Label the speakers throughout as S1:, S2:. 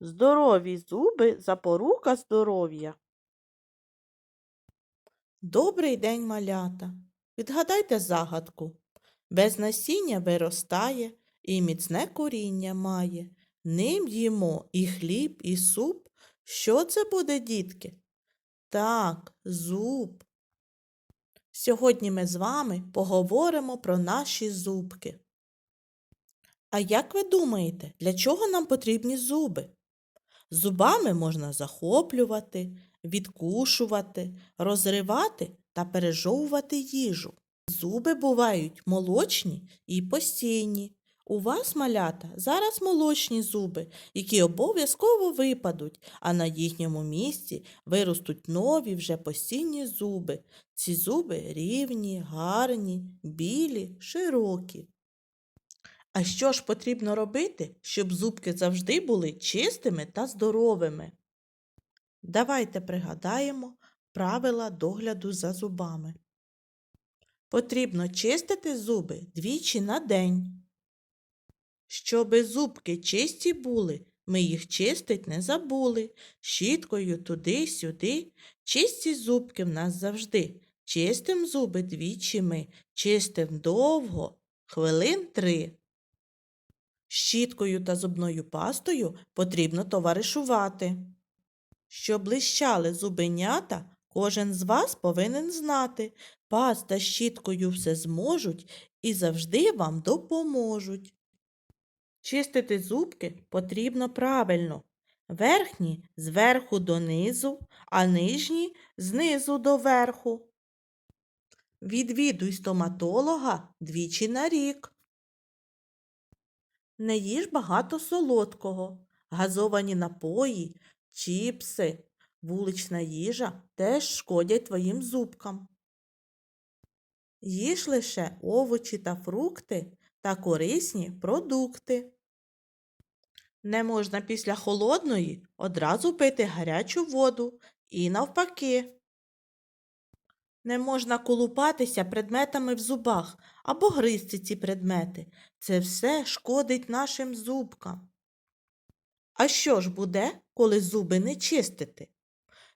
S1: Здорові зуби запорука здоров'я. Добрий день, малята. Відгадайте загадку. Без насіння виростає і міцне коріння має. Ним їмо і хліб, і суп. Що це буде, дітки? Так, зуб. Сьогодні ми з вами поговоримо про наші зубки. А як ви думаєте, для чого нам потрібні зуби? Зубами можна захоплювати, відкушувати, розривати та пережовувати їжу. Зуби бувають молочні і постійні. У вас, малята, зараз молочні зуби, які обов'язково випадуть, а на їхньому місці виростуть нові вже постійні зуби. Ці зуби рівні, гарні, білі, широкі. А що ж потрібно робити, щоб зубки завжди були чистими та здоровими? Давайте пригадаємо правила догляду за зубами. Потрібно чистити зуби двічі на день. Щоби зубки чисті були, ми їх чистить не забули. Щіткою туди-сюди. Чисті зубки в нас завжди. Чистим зуби двічі ми, чистим довго, хвилин три. Щіткою та зубною пастою потрібно товаришувати. Щоб блищали зубенята, кожен з вас повинен знати. Паста щіткою все зможуть і завжди вам допоможуть. Чистити зубки потрібно правильно. Верхні зверху донизу, а нижні знизу до верху. Відвідуй стоматолога двічі на рік. Не їж багато солодкого, газовані напої, чіпси, вулична їжа теж шкодять твоїм зубкам. Їж лише овочі та фрукти та корисні продукти. Не можна після холодної одразу пити гарячу воду і навпаки. Не можна колупатися предметами в зубах або гризти ці предмети. Це все шкодить нашим зубкам. А що ж буде, коли зуби не чистити?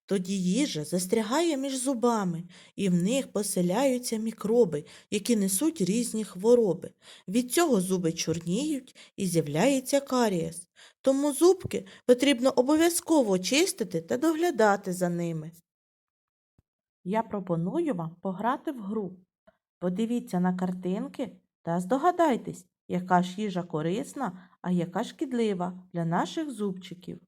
S1: Тоді їжа застрягає між зубами, і в них поселяються мікроби, які несуть різні хвороби. Від цього зуби чорніють і з'являється карієс. Тому зубки потрібно обов'язково чистити та доглядати за ними. Я пропоную вам пограти в гру. Подивіться на картинки та здогадайтесь, яка ж їжа корисна, а яка шкідлива для наших зубчиків.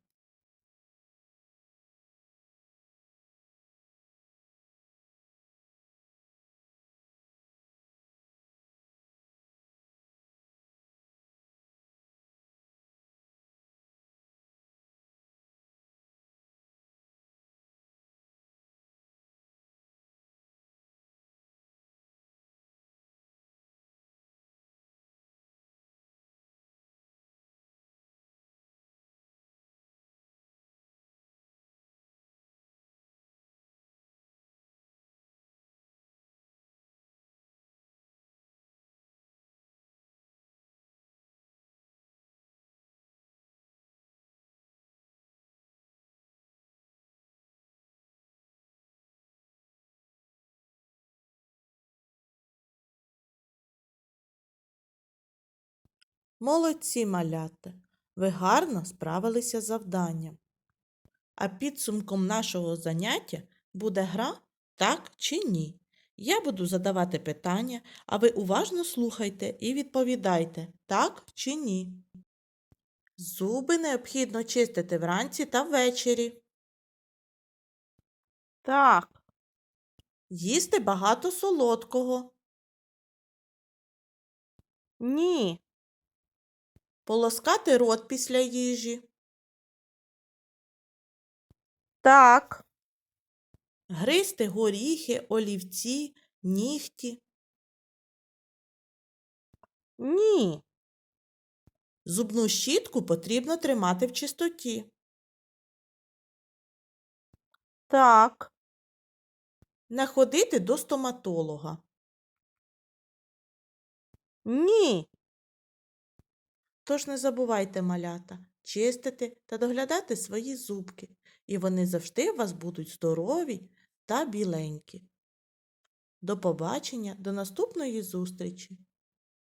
S1: Молодці, малята! Ви гарно справилися з завданням. А підсумком нашого заняття буде гра так чи ні. Я буду задавати питання, а ви уважно слухайте і відповідайте так чи ні. Зуби необхідно чистити вранці та ввечері. Так. Їсти багато солодкого. Ні. Полоскати рот після їжі. Так. Гризти горіхи, олівці, нігті. Ні. Зубну щітку потрібно тримати в чистоті. Так. Не ходити до стоматолога. Ні. Тож не забувайте, малята, чистити та доглядати свої зубки, і вони завжди у вас будуть здорові та біленькі. До побачення, до наступної зустрічі!